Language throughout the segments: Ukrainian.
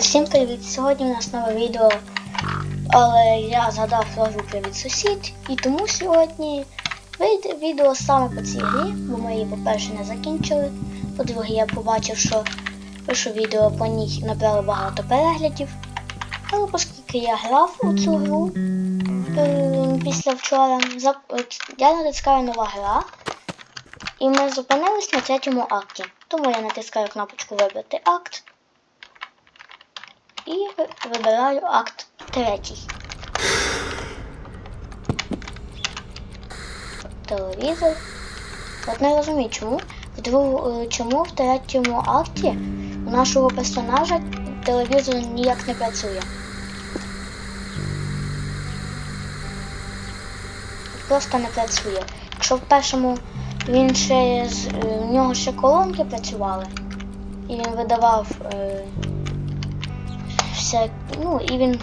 Всім привіт! Сьогодні у нас нове відео, але я згадав фразу Привіт сусід, і тому сьогодні вийде відео саме по цій грі, бо ми її, по-перше, не закінчили. По-друге, я побачив, що перше відео по ній набрало багато переглядів. Але оскільки я грав у цю гру е, після вчора, я натискаю нова гра, і ми зупинились на третьому акті. Тому я натискаю кнопочку Вибрати акт. І вибираю акт третій. Телевізор. От не розумію, чому. В другу, е, чому в третьому акті у нашого персонажа телевізор ніяк не працює. Просто не працює. Якщо в першому він ще з е, в нього ще колонки працювали, і він видавав. Е, вся, ну, і він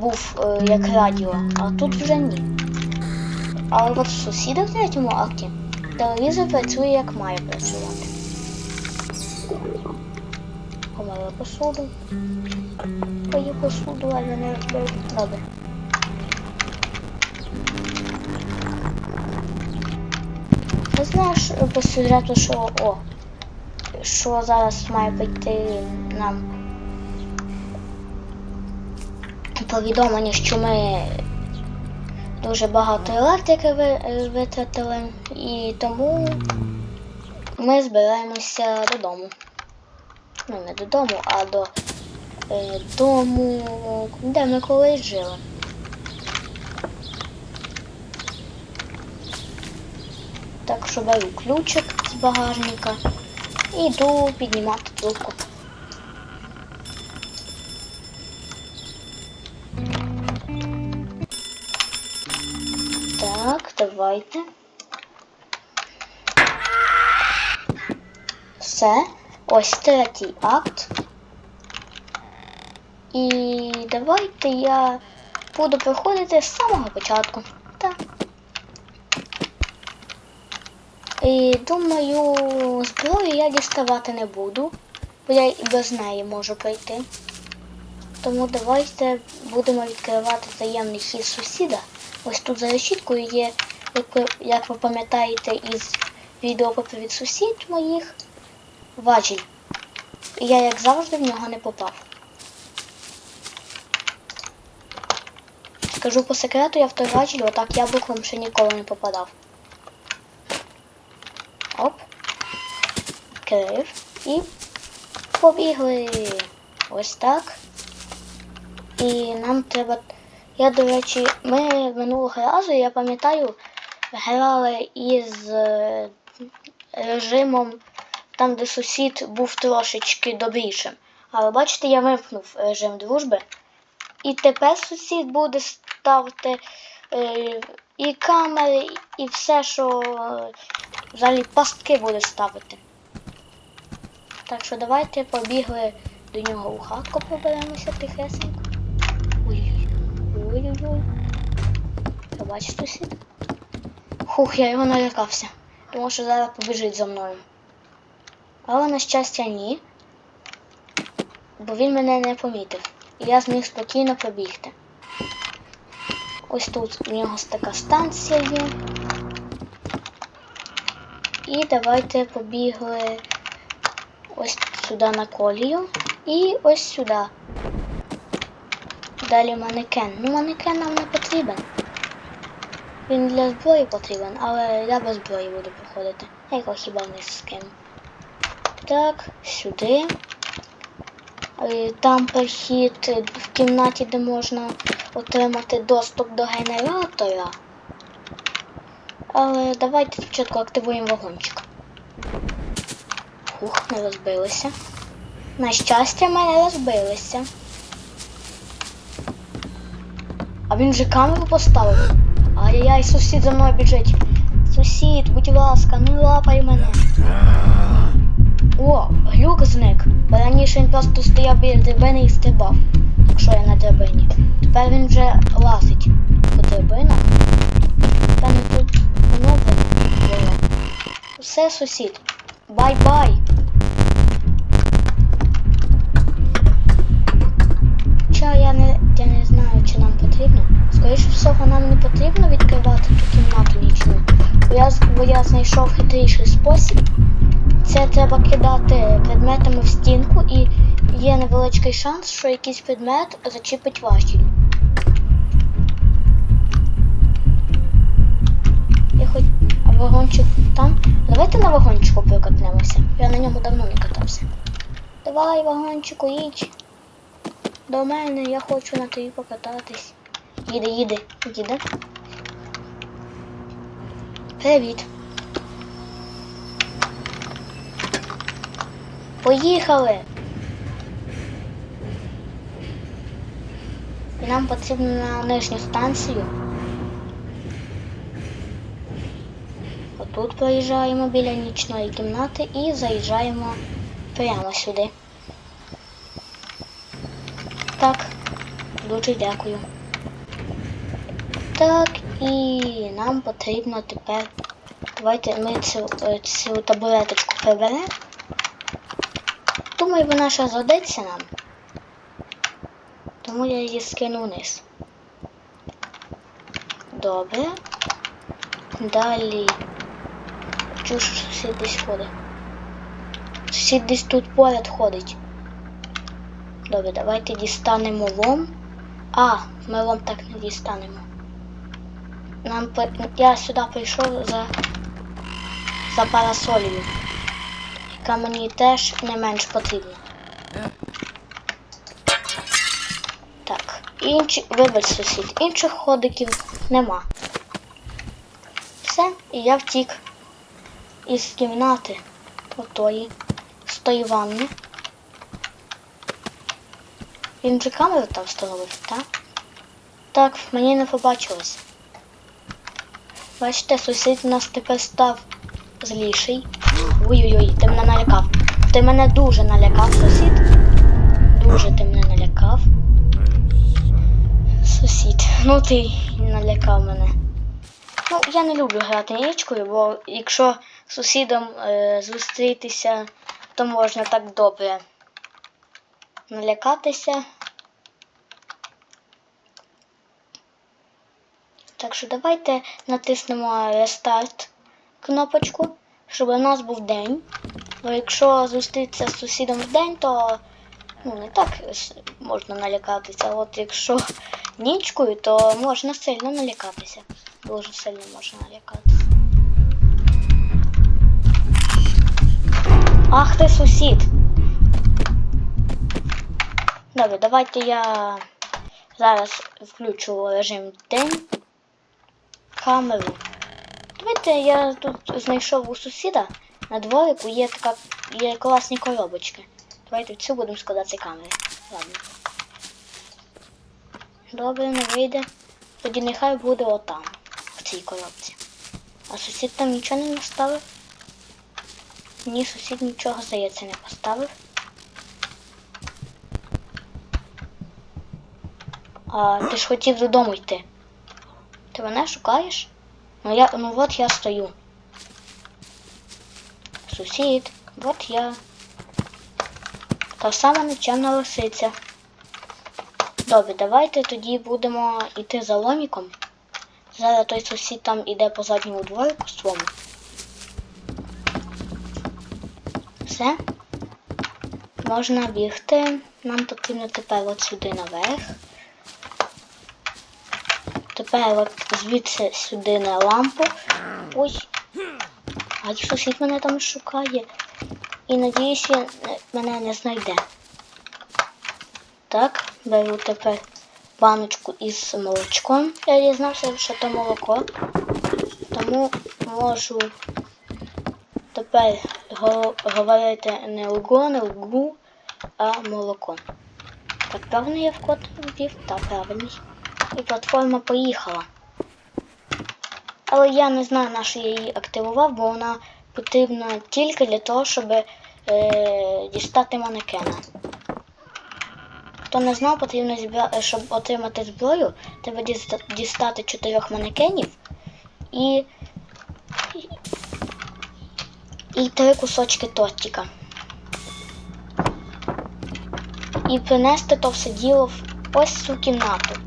був е, як радіо, а тут вже ні. Але от в сусідах в третьому акті телевізор працює як має працювати. Помила посуду. Пої посуду, але не розбив. Добре. Ти знаєш по що о, що зараз має прийти нам повідомлення, що ми дуже багато електрики витратили, і тому ми збираємося додому. Ну, не додому, а до е, дому, де ми колись жили. Так що беру ключик з багажника і йду піднімати трубку. Так, давайте. Все. Ось третій акт. І давайте я буду проходити з самого початку. Так. І думаю, зброю я діставати не буду, бо я і без неї можу пройти. Тому давайте будемо відкривати таємний хід сусіда. Ось тут за решіткою є, як ви, пам'ятаєте із відео привіт сусід моїх, важіль. І я, як завжди, в нього не попав. Скажу по секрету, я в той важіль отак яблуком ще ніколи не попадав. Оп. Відкрив. І побігли. Ось так. І нам треба. Я, до речі, ми минулого разу, я пам'ятаю, грали із е, режимом там, де сусід був трошечки добрішим. Але бачите, я вимкнув режим дружби. І тепер сусід буде ставити е, і камери, і все, що е, взагалі пастки буде ставити. Так що давайте побігли до нього у хатку, поберемося тихесенько. Ой-ой-ой. Ой-ой-ой. Побачиш? Хух, я його налякався. Тому що зараз побіжить за мною. Але на щастя ні. Бо він мене не помітив. І я зміг спокійно пробігти. Ось тут у нього така станція є. І давайте побігли ось сюди на колію. І ось сюди. Далі манекен. Ну, манекен нам не потрібен. Він для зброї потрібен, але я без зброї буду проходити. Я його хіба вниз скину. Так, сюди. Е, Там перехід в кімнаті, де можна отримати доступ до генератора. Але давайте спочатку активуємо вагончик. Ух, не розбилися. На щастя, ми не розбилися. А він же камеру поставив. Ай-яй-яй, сусід за мною біжить. Сусід, будь ласка, не лапай мене. О, глюк зник. Раніше він просто стояв біля драбини і стрибав, якщо я на драбині. Тепер він вже лазить по драбинах. Певно тут оновлення було. Все, сусід. Бай-бай. Скоріше всього, нам не потрібно відкривати ту кімнату нічну. Бо я, бо я знайшов хитріший спосіб. Це треба кидати предметами в стінку і є невеличкий шанс, що якийсь предмет зачепить важіль. Я хоч... А вагончик там. Давайте на вагончику прокатнемося. Я на ньому давно не катався. Давай, вагончику, їдь. До мене, я хочу на тобі покататись. Їде, їде, їде. Привіт. Поїхали. Нам потрібно на нижню станцію. Отут проїжджаємо біля нічної кімнати і заїжджаємо прямо сюди. Так, дуже дякую. Так, і нам потрібно тепер. Давайте ми цю, е, цю табуреточку приберемо. Думаю, вона ще згодиться нам. Тому я її скину вниз. Добре. Далі. Чую, що сусід десь ходить. Сусід десь тут поряд ходить. Добре, давайте дістанемо лом. А, ми лом так не дістанемо. Нам я сюди прийшов за, за парасолію, яка мені теж не менш потрібна. Так, інші, вибач сусід, інших ходиків нема. Все, і я втік із кімнати отої, з тої ванни. Він же камеру там встановив, так? Так, мені не побачилось. Бачите, сусід у нас тепер став зліший. Ой-ой-ой, ти мене налякав. Ти мене дуже налякав, сусід. Дуже ти мене налякав. Сусід, ну ти налякав мене. Ну, я не люблю грати нічкою, бо якщо сусідом е, зустрітися, то можна так добре налякатися. Так що давайте натиснемо рестарт кнопочку, щоб у нас був день. Бо якщо зустрітися з сусідом в день, то ну, не так можна налякатися. А от якщо нічкою, то можна сильно налякатися. Дуже сильно можна налякатися. Ах ти сусід! Добре, давайте я зараз включу режим день. Камеру. Давайте я тут знайшов у сусіда на дворику є така є класні коробочки. Давайте в цю будемо складати камери. Ладно. Добре, не вийде. Тоді нехай буде отам, в цій коробці. А сусід там нічого не наставив? Ні, сусід нічого, здається, не поставив. А ти ж хотів додому йти. Ти мене шукаєш? Ну я. Ну от я стою. Сусід, от я. Та сама нечемна лисиця. Добре, давайте тоді будемо йти за ломіком. Зараз той сусід там іде по задньому дворику своєму. Все. Можна бігти. Нам потрібно тепер от сюди наверх. Тепер от звідси сюди на лампу. Ой. А сусід мене там шукає. І надіюсь, він мене не знайде. Так, беру тепер баночку із молочком. Я дізнався, що то молоко. Тому можу тепер говорити не лго, не лгу, а молоко. Так, правильно я в код ввів? Так, правильний. І платформа поїхала. Але я не знаю, на що я її активував, бо вона потрібна тільки для того, щоб е, дістати манекена. Хто не знав, потрібно е, щоб отримати зброю, треба дістати чотирьох манекенів і... і три кусочки тортика. І принести то все діло в ось цю кімнату.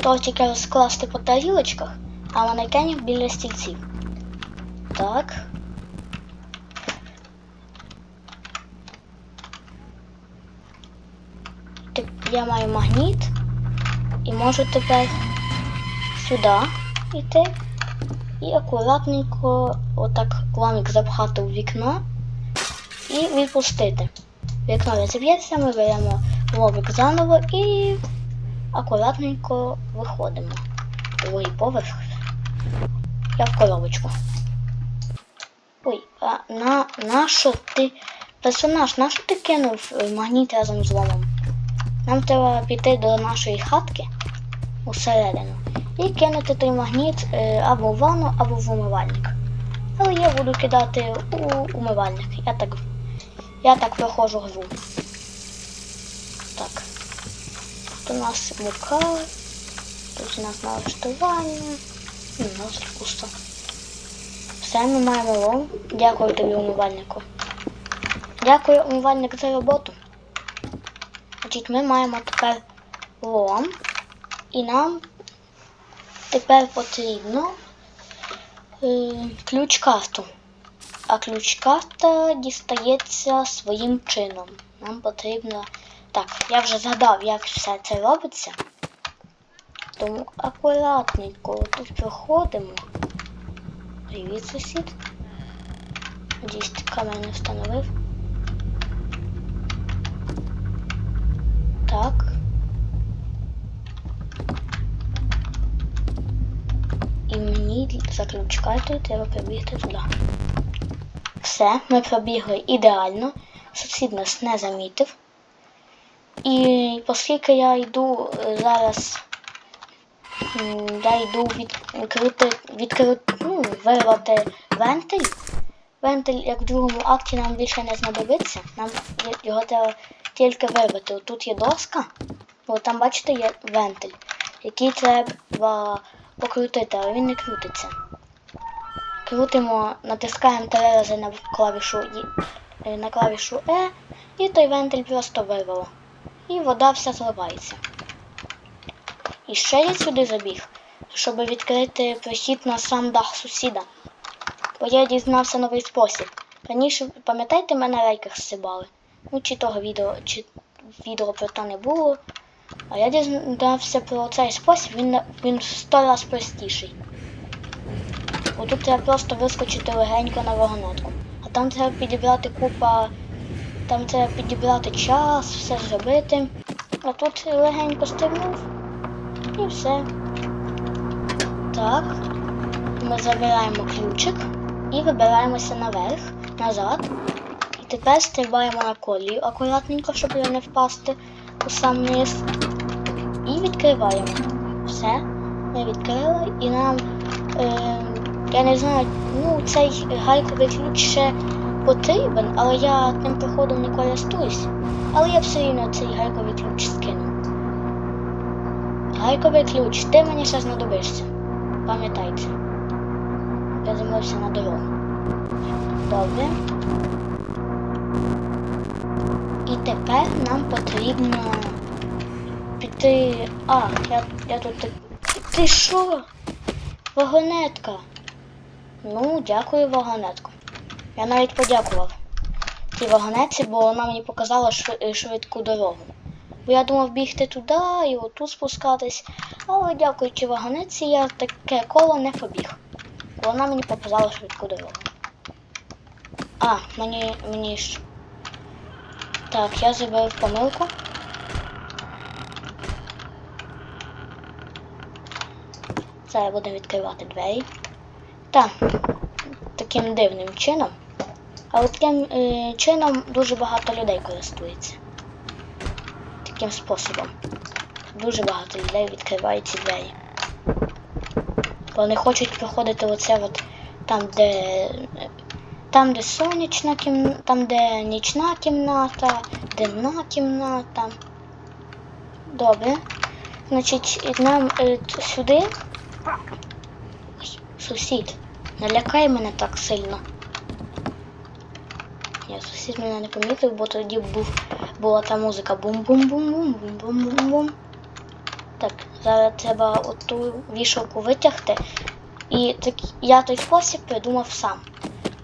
Тортики розкласти по тарілочках, а манекенів біля стільців. Так. Я маю магніт і можу тепер сюди йти і акуратненько отак ламік запхати у вікно і відпустити. Вікно розіб'ється, ми беремо лобик заново і акуратненько виходимо. Другий поверх. Я в коробочку. Ой, а на, на що ти. Персонаж, на що ти кинув е, магніт разом з ломом? Нам треба піти до нашої хатки усередину і кинути той магніт е, або в ванну, або в умивальник. Але я буду кидати у умивальник. Я так, я так проходжу гру. Так. Тут у нас мука, тут у нас налаштування. М, У нас пусто. Все, ми маємо лом. Дякую тобі, умивальнику. Дякую, умивальник, за роботу. Значить, ми маємо тепер лом. І нам тепер потрібно е, ключ-карту. А ключ-карта дістається своїм чином. Нам потрібно. Так, я вже згадав, як все це робиться. Тому акуратненько тут проходимо. Привіт, сусід. Надіюсь, ти камеру не встановив. Так. І мені за ключ-картою треба прибігти туди. Все, ми пробігли ідеально. Сусід нас не замітив. І оскільки я йду е, зараз, я йду відкрити, відкрити, ну, вирвати вентиль. Вентиль, як в другому акті, нам більше не знадобиться. Нам його треба тільки вирвати. Тут є доска, от там, бачите, є вентиль, який треба покрутити, але він не крутиться. Крутимо, натискаємо три рази на клавішу, е, на клавішу E, і той вентиль просто вирвало. І вода вся зливається. І ще я сюди забіг, щоб відкрити прохід на сам дах сусіда. Бо я дізнався новий спосіб. Раніше, пам'ятаєте, мене рейках зсибали? Ну, чи того відео, чи відео про то не було. А я дізнався про цей спосіб, він, він сто раз простіший. Бо тут треба просто вискочити легенько на вагонетку. А там треба підібрати купа. Там треба підібрати час, все зробити. А тут легенько стрибнув. І все. Так. Ми забираємо ключик і вибираємося наверх, назад. І тепер стрибаємо на колію акуратненько, щоб не впасти у сам низ. І відкриваємо. Все. Ми відкрили і нам. Е, я не знаю, ну цей гайковий ключ ще потрібен, але я тим проходом не користуюсь. Але я все рівно цей гайковий ключ скину. Гайковий ключ, ти мені ще знадобишся. Пам'ятайте. Я замовився на дорогу. Добре. І тепер нам потрібно піти. А, я, я тут. Ти що? Вагонетка. Ну, дякую, вагонетку. Я навіть подякував тій вагонетці, бо вона мені показала шви- швидку дорогу. Бо я думав бігти туди і отут спускатись. Але дякуючи вагонетці, я таке коло не побіг. Бо вона мені показала швидку дорогу. А, мені мені ж. Так, я зробив помилку. Зараз будемо відкривати двері. Так, таким дивним чином. Але таким е, чином дуже багато людей користується. Таким способом. Дуже багато людей відкривають ці двері. Вони хочуть проходити оце от там, де. Там, де сонячна кімната, там, де нічна кімната, денна кімната. Добре. Значить, нам е, сюди. Сусід, не лякай мене так сильно. Сусід мене не помітив, бо тоді був, була та музика бум-бум-бум-бум-бум-бум-бум-бум. Так, зараз треба оту вішалку витягти. І так, я той спосіб придумав сам.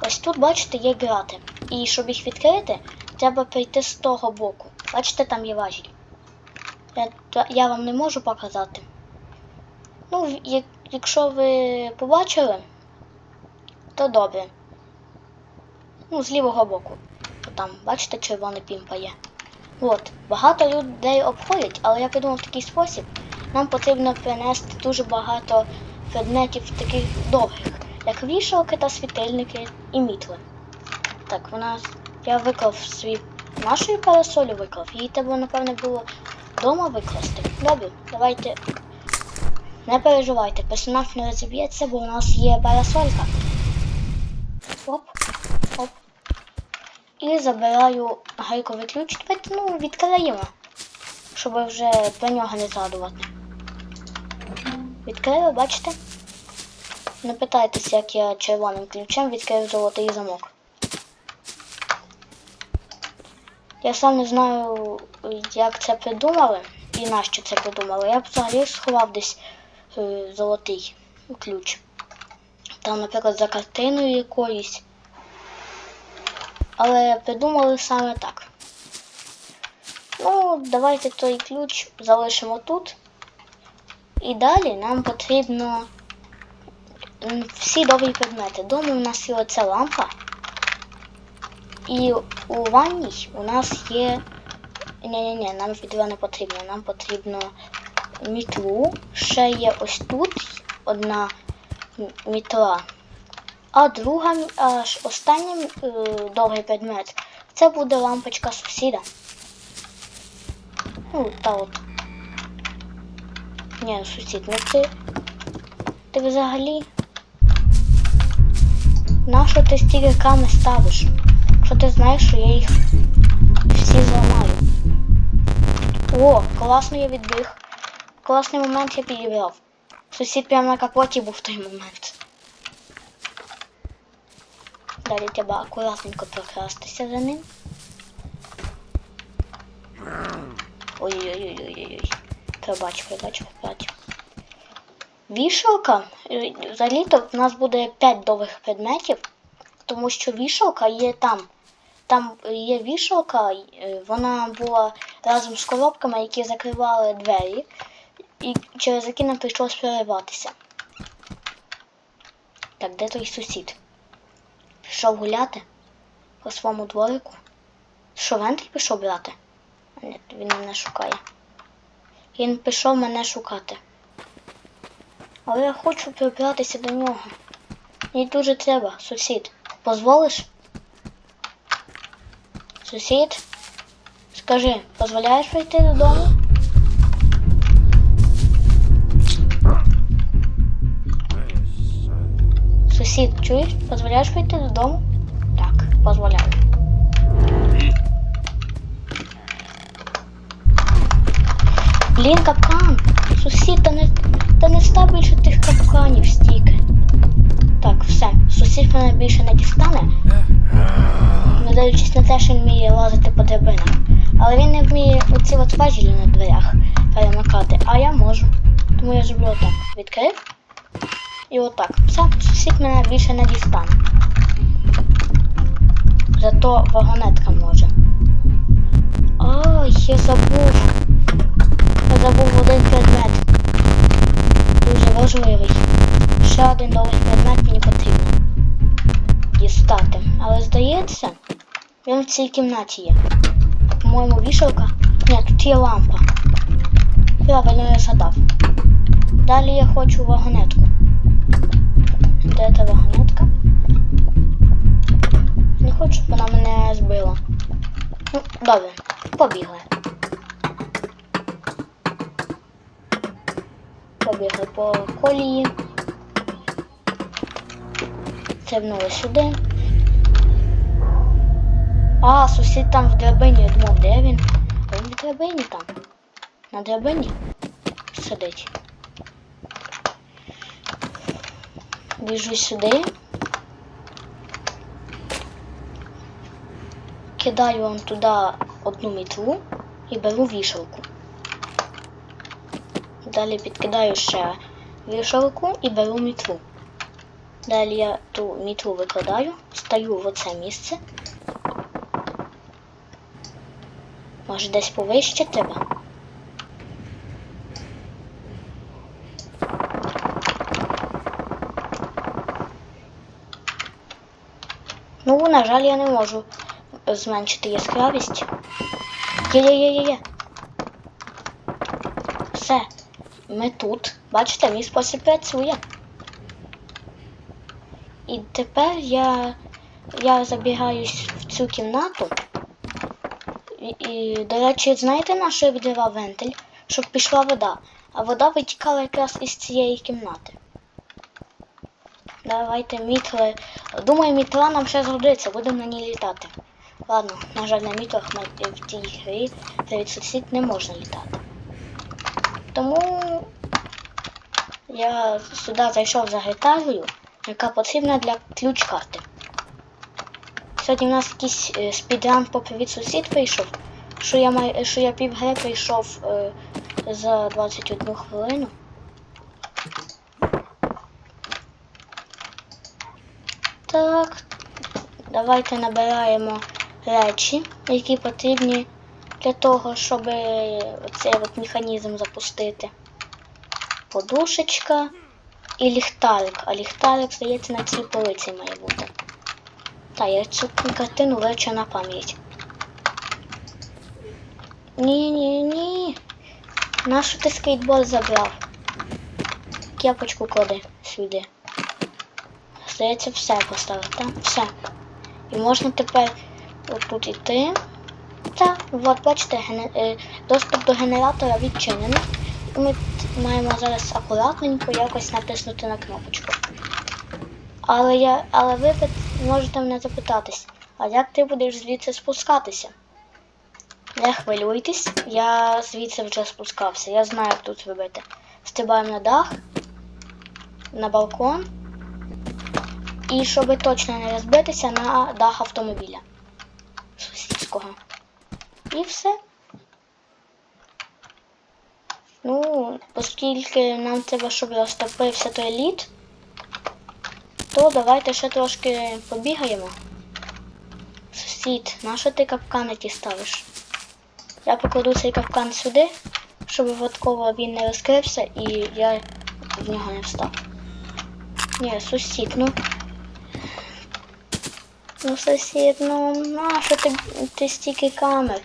Ось тут, бачите, є грати. І щоб їх відкрити, треба прийти з того боку. Бачите, там є важіль. Я, я вам не можу показати. Ну, як, якщо ви побачили, то добре. Ну, з лівого боку. Там, бачите, червоний пімпа є. От, багато людей обходять, але я придумав такий спосіб. Нам потрібно принести дуже багато предметів таких довгих, як вішалки та світильники і мітли. Так, у нас я виклав свій нашою парасолю виклав. Її треба, напевне, було вдома викласти. Добре, давайте. Не переживайте, персонаж не розіб'ється, бо у нас є парасолька. Оп. І забираю гайковий ключ. Ну, відкриємо, щоб вже про нього не згадувати. Відкрили, бачите? Не питайтеся, як я червоним ключем відкрив золотий замок. Я сам не знаю, як це придумали і нащо це придумали. Я б взагалі сховав десь е, золотий ключ. Там, наприклад, за картиною якоюсь. Але придумали саме так. Ну, давайте той ключ залишимо тут. І далі нам потрібно всі довгі предмети. Дома у нас є оця лампа. І у ванній у нас є. Ні-ні-ні, нам відео не потрібно. Нам потрібно мітлу. Ще є ось тут одна мітла. А друга, аж останній е, довгий предмет це буде лампочка сусіда. Ну, та от. Ні, сусід, ну ти. Ти взагалі. Нащо ти стільки ками ставиш? Якщо ти знаєш, що я їх всі зламаю. О, класно я відбіг. Класний момент я підібрав. Сусід прямо на капоті був в той момент. Далі треба акуратненько прокрастися за ним. Ой-ой-ой-ой-ой. Пробач, пробач, пробач. Вішалка. е, Взагалі-то в нас буде 5 довгих предметів, тому що вішалка є там. Там є вішалка, е, вона була разом з коробками, які закривали двері, і через які нам прийшлось перериватися. Так, де той сусід? Пішов гуляти по своєму дворику. Що, Вентрі пішов брати? Ні, він мене шукає. Він пішов мене шукати. Але я хочу прибратися до нього. Мені дуже треба, сусід. Позволиш? Сусід? Скажи, дозволяєш прийти додому? Чуєш? Дозволяєш прийти додому? Так, дозволяю. Блін, капкан! Сусід, та не, та не став більше тих капканів стільки. Так, все, сусід мене більше не дістане. Не дивлячись на те, що він вміє лазити по драбинах. Але він не вміє оці от важілі на дверях перемикати, а я можу. Тому я зроблю отак. Відкрив. І отак. Сусід мене більше не дістане. Зато вагонетка може. Ай, я забув. Я забув один предмет. Дуже важливий. Ще один довгий предмет мені потрібно дістати. Але здається, він в цій кімнаті є. По-моєму, вішалка. Ні, тут є лампа. Правильно я згадав. Далі я хочу вагонетку. Де та вагонетка? Не хочу, щоб вона мене збила. Ну, добре, побігли. Побігли по колії. Стрибнули сюди. А, сусід там в драбині, я думав, де він? Він в драбині там. На драбині сидить. Біжу сюди. Кидаю вам туди одну мітлу і беру вішалку. Далі підкидаю ще вішалку і беру мітлу. Далі я ту мітлу викладаю, стаю в оце місце. Може десь повище треба. Ну, на жаль, я не можу зменшити яскравість. Є-є-є-є-є. Все. Ми тут. Бачите, мій спосіб працює. І тепер я, я забігаю с- в цю кімнату. І, і, до речі, знаєте, на що я відривав вентиль? Щоб пішла вода. А вода витікала якраз із цієї кімнати. Давайте мітли. Думаю, мітла нам ще згодиться, будемо на ній літати. Ладно, на жаль, на мітлах в тій грі від сусід не можна літати. Тому я сюди зайшов за гітарою, яка потрібна для ключ-карти. Сьогодні в нас якийсь е, спідран по привіт сусід вийшов, що я май, що я півгри прийшов е, за 21 хвилину. Так, давайте набираємо речі, які потрібні для того, щоб цей от механізм запустити. Подушечка і ліхтарик. А ліхтарик, здається, на цій полиці має бути. Та, я цю картину вивчу на пам'ять. Ні, ні, ні. Нащо ти скейтборд забрав? Кепочку клади сюди. Здається, все поставив, так? Все. І можна тепер отут іти. Так, от бачите, е, доступ до генератора відчинений. І ми маємо зараз акуратненько якось натиснути на кнопочку. Але я, але ви можете мене запитатись, а як ти будеш звідси спускатися? Не хвилюйтесь, я звідси вже спускався. Я знаю, як тут робити. Стрибаємо на дах, на балкон. І щоб точно не розбитися на дах автомобіля сусідського. І все. Ну, оскільки нам треба, щоб розтопився той лід, то давайте ще трошки побігаємо. Сусід, на що ти капкани ті ставиш? Я покладу цей капкан сюди, щоб випадково він не розкрився і я в нього не встав. Ні, сусід, ну. Ну, сусід, ну нащо ти, ти стільки камер?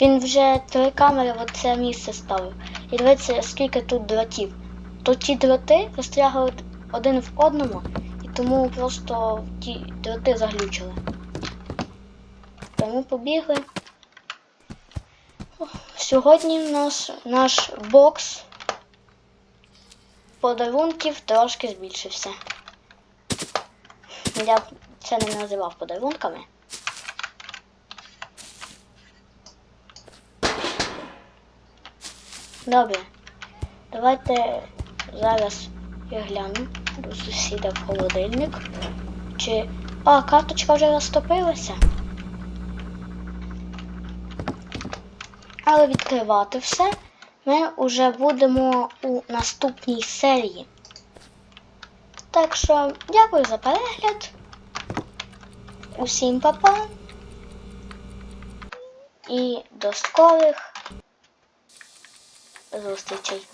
Він вже три камери в це місце ставив. І дивіться, скільки тут дротів. То ті дроти застрягли один в одному, і тому просто ті дроти заглючили. Тому побігли. Сьогодні в нас наш бокс подарунків трошки збільшився. Я це не називав подарунками. Добре. Давайте зараз я гляну до сусіда в холодильник. Чи. А, карточка вже розтопилася. Але відкривати все ми вже будемо у наступній серії. Так що дякую за перегляд. Усім па-па. І до скорих зустрічей.